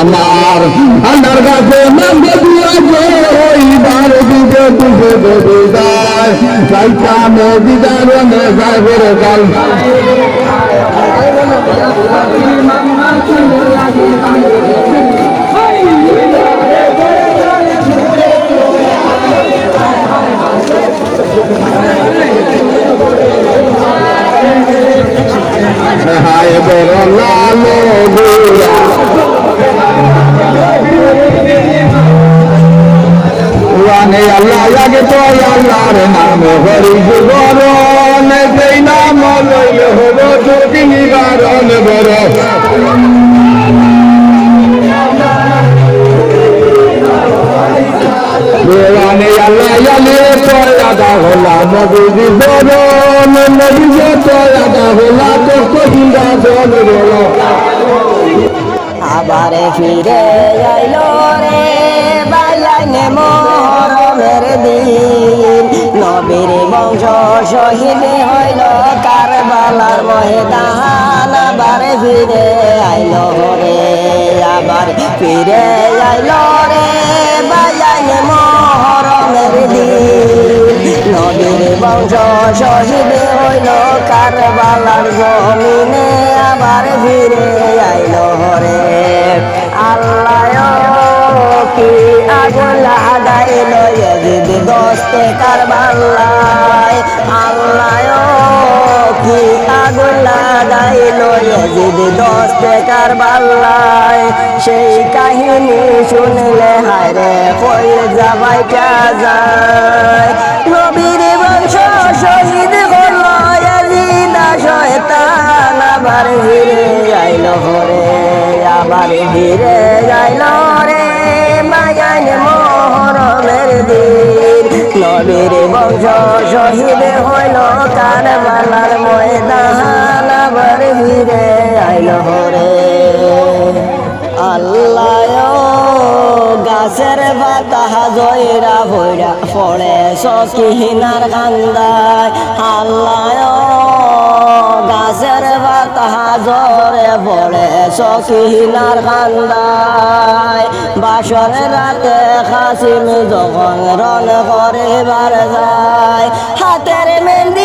আমার। আল্লাহর কাছে নামে দিয়া ওইবার দিকে দুটো দেবে যায়। যাইতা মদিদার যায় বড় কাল হায় বড় লাগে তো আল্লাহর নামে হরি গরণ সেই নাম লইলে নিবারণ বড় ওয়ানে আল্লাহ জানে তো আদা হলা নবী গরণ নবী তো আদা হলা তো কহিন্দা জল বড় আবারে ফিরে আইল রে বংশ শহীদ হইল কারবালার ময়দান। আবারে ফিরে আইল রে আবার ফিরে আইল রে বাইলাইনে মরমের দিন। নবীর বংশ শহীদ হইল কারবালার জমিনে। আবার ফিরে আগুন লাগাইল এজিদ দস্তে কারবালায়। আল্লাহ কি আগুন লাগাইল এজিদ দস্তে কারবালায়। সেই কাহিনী শুনলে হায়রে কই যাবাই যায়। নবীর বংশ শহীদ হল শয়তান, আবার ফিরে আইল হরে আবার ফিরে আইল মায়ান মোহরমের দিন নবীর বংশ শহীদ হইল কারবালার ময়দান, আবার ফিরে আইল হরে। আল্লাহ গাছের পাতা জয়রা ভৈরা পড়ে সকিনার কান্দায়। আল্লাহ পড়ে সখিনার কান্দায়। বাসর রাতে খাসিম যখন রন করে বার যায় হাতের মেহেন্দি হাতে